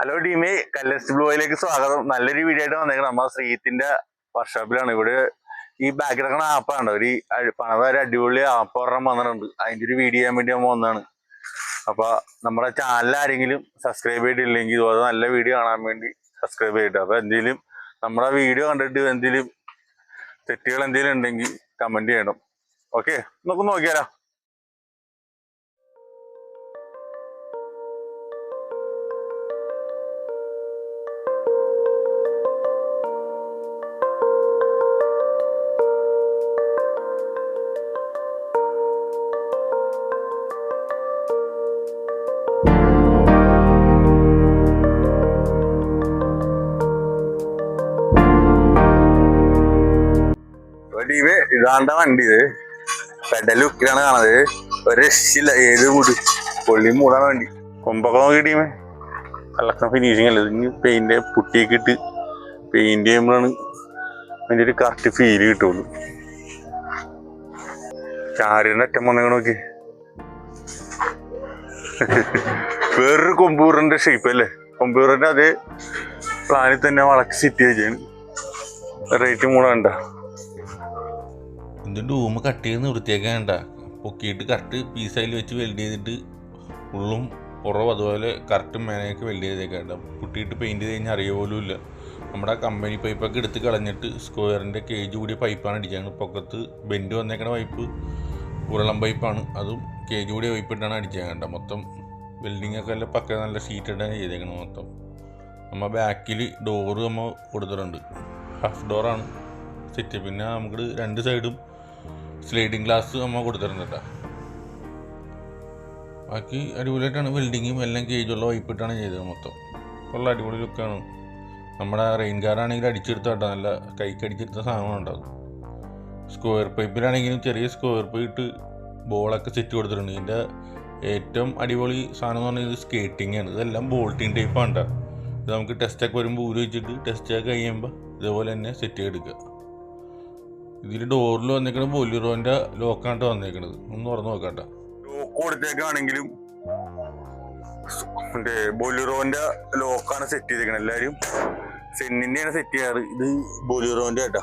Hello ടീമേ കല്ലസ്റ്റ് ബ്ലൂയിലേക്ക് സ്വാഗതം. നല്ലൊരു video ആയിട്ട് വന്നേക്കണം. നമ്മ ശ്രീത്തിന്റെ വർക്ക്ഷോപ്പിലാണ് ഇവിടെ ഈ ബാക്കിൽ കിടക്കുന്ന ആപ്പാണ് ഒരു പണിത ഒരു അടിപൊളി ആപ്പ് ഒരെണ്ണം വന്നിട്ടുണ്ട്. അതിന്റെ ഒരു വീഡിയോ ചെയ്യാൻ വേണ്ടി നമ്മൾ വന്നതാണ്. അപ്പൊ നമ്മുടെ ചാനൽ ആരെങ്കിലും സബ്സ്ക്രൈബ് ചെയ്തിട്ടില്ലെങ്കിൽ ഇതുപോലെ നല്ല വീഡിയോ കാണാൻ വേണ്ടി സബ്സ്ക്രൈബ് ചെയ്തിട്ട്. അപ്പൊ എന്തെങ്കിലും നമ്മുടെ വീഡിയോ കണ്ടിട്ട് എന്തെങ്കിലും തെറ്റുകൾ എന്തെങ്കിലും ഉണ്ടെങ്കിൽ കമന്റ് ചെയ്യണം. ഓക്കെ നമുക്ക് നോക്കിയാലോ. ഇതാണ്ട വണ്ടി ഇത്. പെഡൽ ഉക്കിലാണ് കാണത് ഒരു രക്ഷയില്ല. ഏത് മൂട് പൊള്ളി മൂടാണ് വണ്ടി. കൊമ്പൊക്കെ നോക്കി ടീമേ. കലക്കം ഫിനിഷിങ് അല്ല ഇനി പെയിന്റ് പുട്ടിയൊക്കെ ഇട്ട് പെയിന്റ് ചെയ്യുമ്പോഴാണ് അതിന്റെ ഒരു കറക്റ്റ് ഫീൽ കിട്ടുള്ളൂ. ചാരിന്റെ അറ്റം വന്നേക്കണ നോക്കി. വേറൊരു കൊമ്പൂറിന്റെ ഷേപ്പ് അല്ലേ? കൊമ്പൂറിന്റെ അതേ പ്ലാനിൽ തന്നെ വളക്ക് സിറ്റി വെച്ചാണ് റേറ്റ് മൂടാണ്ട ഇതിന്റെ ഡൂമ് കട്ട് ചെയ്ത് വൃത്തിയാക്കാൻ വേണ്ട പൊക്കിയിട്ട് കറക്റ്റ് പീസായി വെച്ച് വെൽഡ് ചെയ്തിട്ട് ഉള്ളും പുറവും അതുപോലെ കറക്റ്റ് മേനയൊക്കെ വെൽഡ് ചെയ്തേക്കാണ്ട പുട്ടിയിട്ട് പെയിന്റ് ചെയ്ത് കഴിഞ്ഞാൽ അറിയ പോലും ഇല്ല. നമ്മുടെ കമ്പനി പൈപ്പൊക്കെ എടുത്ത് കളഞ്ഞിട്ട് സ്ക്വയറിന്റെ കേജ് കൂടിയ പൈപ്പാണ് അടിച്ചത്. പൊക്കത്ത് ബെൻഡ് വന്നേക്കണ പൈപ്പ് ഉരുളം പൈപ്പാണ് അതും കേജ് കൂടിയ പൈപ്പ് ഇട്ടാണ് അടിച്ചേക്കണ്ട മൊത്തം വെൽഡിംഗ് ഒക്കെ എല്ലാം പക്ക നല്ല ഷീറ്റ് ഇട്ടാണ് ചെയ്തേക്കണം മൊത്തം. നമ്മ ബാക്കിൽ ഡോറ് നമ്മൾ കൊടുത്തിട്ടുണ്ട്. ഹാഫ് ഡോറാണ് സെറ്റ് പിന്നെ നമുക്ക് രണ്ട് സൈഡും സ്ലൈഡിങ് ഗ്ലാസ് നമ്മൾ കൊടുത്തിട്ടുണ്ട് ബാക്കി അടിപൊളിയായിട്ടാണ് വെൽഡിങ്ങും എല്ലാം കേജുള്ള വൈപ്പിട്ടാണ് ചെയ്തത് മൊത്തം. ഉള്ള അടിപൊളി ലുക്കാണ് നമ്മുടെ റെയിൻ കാറാണെങ്കിൽ അടിച്ചെടുത്ത കേട്ടോ. നല്ല കൈക്ക് അടിച്ചെടുത്ത സാധനമാണ് ഉണ്ടാകും സ്ക്വയർ പൈപ്പിലാണെങ്കിലും ചെറിയ സ്ക്വയർ പൈപ്പ് ബോളൊക്കെ സെറ്റ് കൊടുത്തിട്ടുണ്ട്. ഇതിന്റെ ഏറ്റവും അടിപൊളി സാധനം എന്ന് പറഞ്ഞാൽ ഇത് സ്കേറ്റിംഗ് ആണ്. ഇതെല്ലാം ബോൾട്ടിങ് ടൈപ്പാണ് കേട്ടോ. ഇത് നമുക്ക് ടെസ്റ്റൊക്കെ വരുമ്പോൾ ഊരി വെച്ചിട്ട് ടെസ്റ്റൊക്കെ കഴിയുമ്പോൾ ഇതേപോലെ തന്നെ സെറ്റ് ചെയ്തെടുക്കുക. ഇതിൽ ഡോറിൽ വന്നേക്കണത് ബൊലിറോന്റെ ലോക്കാണ് വന്നേക്കണത് ഒന്ന് തുറന്നു നോക്കാട്ടോ. Lock കൊടുത്തേക്കാണെങ്കിലും ബൊലിറോന്റെ ലോക്കാണ് set ചെയ്തേക്കണത്. എല്ലാരും സെന്നിന്റെയാണ് സെറ്റ് ചെയ്യാറ്. ഇത് ബൊലിറോന്റെ ആട്ടാ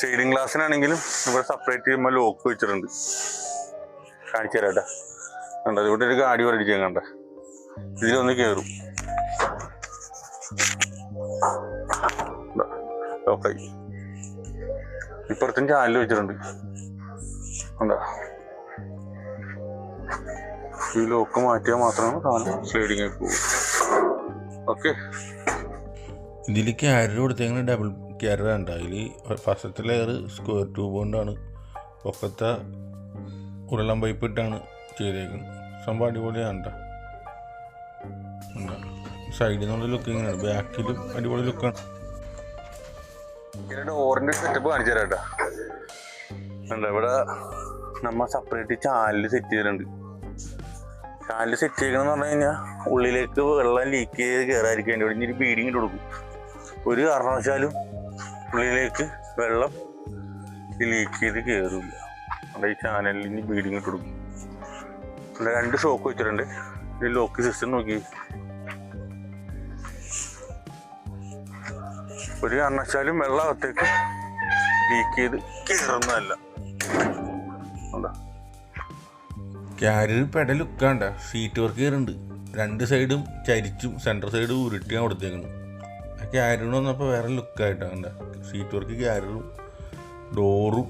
ഷെയ്ഡിങ് ഗ്ലാസ്സിനാണെങ്കിലും ഇവിടെ സെപ്പറേറ്റ് ചെയ്യുമ്പോൾ ലോക്ക് വെച്ചിട്ടുണ്ട്. കാണിച്ചു തരാട്ടാ കണ്ടോ ഇവിടെ ഒരു ഗാഡി വരടിക്കാൻ കണ്ട. ഇതിലൊന്ന് കയറും ലോക്കായി ഇപ്പുറത്തും ചാനൽ വെച്ചിട്ടുണ്ട്. ഈ ലോക്ക് മാറ്റിയാൽ മാത്രമാണ് സാധനം സ്ലൈഡിങ് ആയി പോകും. ഓക്കെ ഇതിൽ ക്യാരർ കൊടുത്തേക്കുന്ന ഡബിൾ ക്യാരർ ഉണ്ട് അതിൽ ഫസ്റ്റത്തെ ലെയർ സ്ക്വയർ ട്യൂബ് കൊണ്ടാണ് പൊക്കത്തെ ഉരുളം പൈപ്പ് ഇട്ടാണ് ചെയ്തേക്കുന്നത്. സംഭവം അടിപൊളിയാണ് കേട്ടോ സൈഡിൽ നിന്നുള്ള ലുക്ക് ഇങ്ങനെയാണ് ബാക്കിലും അടിപൊളി ലുക്കാണ് ഇതിന്റെ ഡോറിന്റെ സെറ്റപ്പ് കാണിച്ചു തരാം ഇവിടെ നമ്മ സെപ്പറേറ്റ് ചാനൽ സെറ്റ് ചെയ്തിട്ടുണ്ട്. ചാനൽ സെറ്റ് ചെയ്യണമെന്ന് പറഞ്ഞു കഴിഞ്ഞാൽ ഉള്ളിലേക്ക് വെള്ളം ലീക്ക് ചെയ്ത് കയറാതിരിക്കാൻ വേണ്ടി ഇവിടെ ഇനി ബീഡിങ് ഇട്ട് കൊടുക്കും. ഒരു കാരണവശാലും ഉള്ളിലേക്ക് വെള്ളം ലീക്ക് ചെയ്ത് കയറില്ല അവിടെ ഈ ചാനലിൽ ഇനി ബീഡിങ് ഇട്ട് കൊടുക്കും. രണ്ട് ഷോക്ക് വെച്ചിട്ടുണ്ട്. ഈ ലോക്ക് സിസ്റ്റം നോക്കി. ഒരു കാരണവശാലും വെള്ളം അകത്തേക്ക് ലീക്ക് ചെയ്ത് കയറുന്നതല്ല? ക്യാരിയർ പെട ഉക്കാണ്ട സീറ്റ് വർക്ക് കയറുന്നുണ്ട് രണ്ട് സൈഡും ചരിച്ചും സെന്റർ സൈഡ് ഉരുട്ടിയാണ് കൊടുത്തേക്കുന്നത് ആ ക്യാരിയറിന് വന്നപ്പോൾ വേറെ ലുക്കായിട്ടാണ് സീറ്റ് വർക്ക് ക്യാരിയറും ഡോറും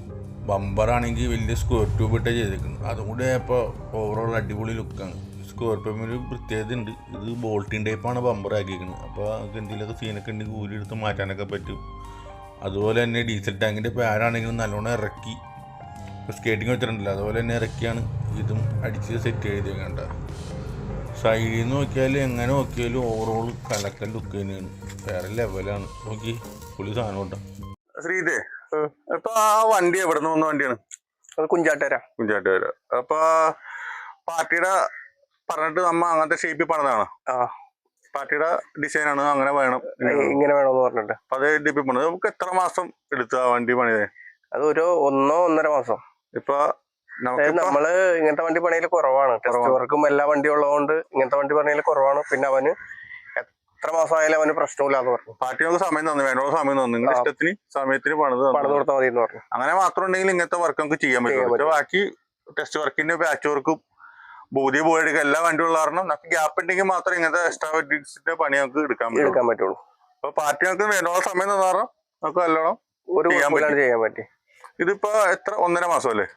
ബമ്പറാണെങ്കിൽ വലിയ സ്ക്വയർ ട്യൂബ് ഇട്ടേ ചെയ്തേക്കുന്നത്. അതും കൂടി ആയപ്പോൾ ഓവറോൾ അടിപൊളി ലുക്കാണ് ഒരു പ്രത്യേകത ഉണ്ട് ഇത് ബോൾട്ടിൻ ടൈപ്പാണ് ബമ്പർ ആക്കിയിരിക്കുന്നത് അപ്പോൾ നമുക്ക് എന്തെങ്കിലുമൊക്കെ സീനൊക്കെ ഉണ്ടെങ്കിൽ ഊരി എടുത്ത് മാറ്റാനൊക്കെ പറ്റും. അതുപോലെ തന്നെ ഡീസൽ ടാങ്കിന്റെ പാരാണെങ്കിലും നല്ലോണം ഇറക്കി. സ്കേറ്റിംഗ് വെച്ചിട്ടുണ്ടല്ലോ അതുപോലെ തന്നെ ഇറക്കിയാണ്. ഇതും അടിച്ച് സെറ്റ് ചെയ്തേക്കണ്ട സൈഡിൽ നിന്ന് നോക്കിയാൽ എങ്ങനെ നോക്കിയാലും ഓവറോൾ കലക്കൽ ലുക്ക് തന്നെയാണ്. വേറെ ലെവലാണ് നോക്കി പുള്ളി സാധനം കേട്ടോ. ശ്രീതേ ഇപ്പൊ ആ വണ്ടി എവിടെ നിന്ന് വന്ന വണ്ടിയാണ്? അത് കുഞ്ചാട്ടര കുഞ്ചാട്ട് വരെ അപ്പൊ പാർട്ടിയുടെ പറഞ്ഞിട്ട് നമ്മ അങ്ങനത്തെ ഷേപ്പിൽ പറഞ്ഞതാണ്. പാർട്ടിയുടെ ഡിസൈൻ ആണ് അങ്ങനെ വേണം. ഇങ്ങനെ വേണമെന്ന് പറഞ്ഞിട്ട്. അത് ഡിപ്പി പണിത് നമുക്ക് എത്ര മാസം എടുത്ത വണ്ടി പണിത് അത് ഒരു ഒന്നോ ഒന്നര മാസം. ഇപ്പൊ നമ്മൾ ഇങ്ങനത്തെ വണ്ടി പണിയിൽ കുറവാണ്. ടെസ്റ്റ് വർക്കും എല്ലാ വണ്ടി ഉള്ളതുകൊണ്ട് ഇങ്ങനത്തെ വണ്ടി പണിയിൽ കുറവാണ്. പിന്നെ അവന് എത്ര മാസമായാലും അവന് പ്രശ്നമില്ലാന്ന് പറഞ്ഞു. പാർട്ടി നമുക്ക് സമയം തന്നു വേണോ സമയം തന്നു. നിങ്ങളുടെ ഇഷ്ടത്തിന് സമയത്തിന് പണിത്. പണിത് കൊടുത്താൽ മതി എന്ന് പറഞ്ഞു. അങ്ങനെ മാത്രം ഉണ്ടെങ്കിൽ ഇങ്ങനത്തെ വർക്ക് നമുക്ക് ചെയ്യാൻ പറ്റും ബാക്കി ടെസ്റ്റ് വർക്കിന്റെ ബാച്ച് വർക്കും ബോധി പോയി എല്ലാ വണ്ടിയുള്ള കാരണം നമുക്ക് ഗ്യാപ്പ് ഉണ്ടെങ്കിൽ മാത്രം ഇങ്ങനത്തെ എക്സ്ട്രാ വെഡിങ്സിന്റെ പണി നമുക്ക് എടുക്കാൻ എടുക്കാൻ പറ്റുള്ളൂ. അപ്പൊ പാർട്ടി നമുക്ക് വേണ്ടോളം സമയം തന്ന കാരണം നമുക്ക് നല്ലോണം ഒരു ചെയ്യാൻ പറ്റി. ഇതിപ്പോ എത്ര? ഒന്നര മാസം അല്ലേ?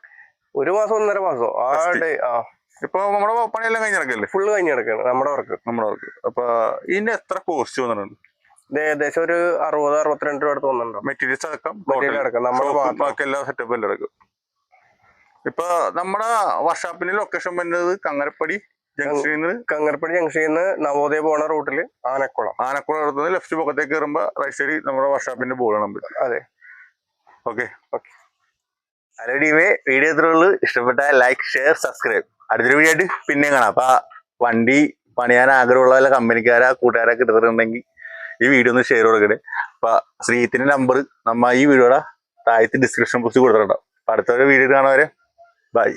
ഒരു മാസം ഒന്നര മാസോ? ആ. ഡേ ആ. ഇപ്പൊ നമ്മുടെ പണിയെല്ലാം കഴിഞ്ഞിടക്കല്ലേ ഫുള്ള് കഴിഞ്ഞ് കിടക്കാണ് നമ്മുടെ വർക്ക് നമ്മുടെ വർക്ക് അപ്പൊ ഇതിന്റെ എത്ര കോസ്റ്റ് വന്നിട്ടുണ്ട്? ഇത് ഏകദേശം ഒരു അറുപത് അറുപത്തിരണ്ട് രൂപ അടുത്ത് വന്നിട്ടുണ്ടോ മെറ്റീരിയൽസ് അടക്കം മെറ്റീരിയൽ അടക്കം, നമ്മുടെ ബാക്കി എല്ലാ സെറ്റപ്പ് എല്ലാം അടക്കം. ഇപ്പൊ നമ്മുടെ വർഷാപ്പിന്റെ ലൊക്കേഷൻ വരുന്നത് കങ്ങരപ്പടി ജംഗ്ഷനിൽ നിന്ന് കങ്ങർപ്പടി ജംഗ്ഷനിൽ നിന്ന് നവോദയ പോണ റൂട്ടിൽ ആനക്കുളം. ആനക്കുളം അടുത്ത് ലെഫ്റ്റ് പൊക്കത്തേക്ക് കയറുമ്പോ റൈറ്റ് നമ്മുടെ വർഷാപ്പിന്റെ ബോർഡ് നമ്പർ അതെ. ഓക്കെ ഓക്കെ ഹലോ ഡിവേ വീഡിയോ ഇത്രേ ഉള്ളൂ ഇഷ്ടപ്പെട്ട ലൈക്ക് ഷെയർ സബ്സ്ക്രൈബ് അടുത്തൊരു വീഡിയോ ആയിട്ട് പിന്നെയും കാണാം. അപ്പൊ വണ്ടി പണിയാൻ ആഗ്രഹമുള്ള വല്ല കമ്പനിക്കാരാ കൂട്ടുകാരൊക്കെ എടുത്തിട്ടുണ്ടെങ്കിൽ ഈ വീഡിയോ ഒന്ന് ഷെയർ കൊടുക്കട്ടെ. അപ്പൊ ശ്രീത്തിന്റെ നമ്പർ നമ്മ ഈ വീഡിയോടെ താഴത്ത് ഡിസ്ക്രിപ്ഷൻ ബോക്സിൽ കൊടുത്തിട്ടുണ്ടാവും. അടുത്തൊരു വീഡിയോ കാണാൻ വരെ Bye.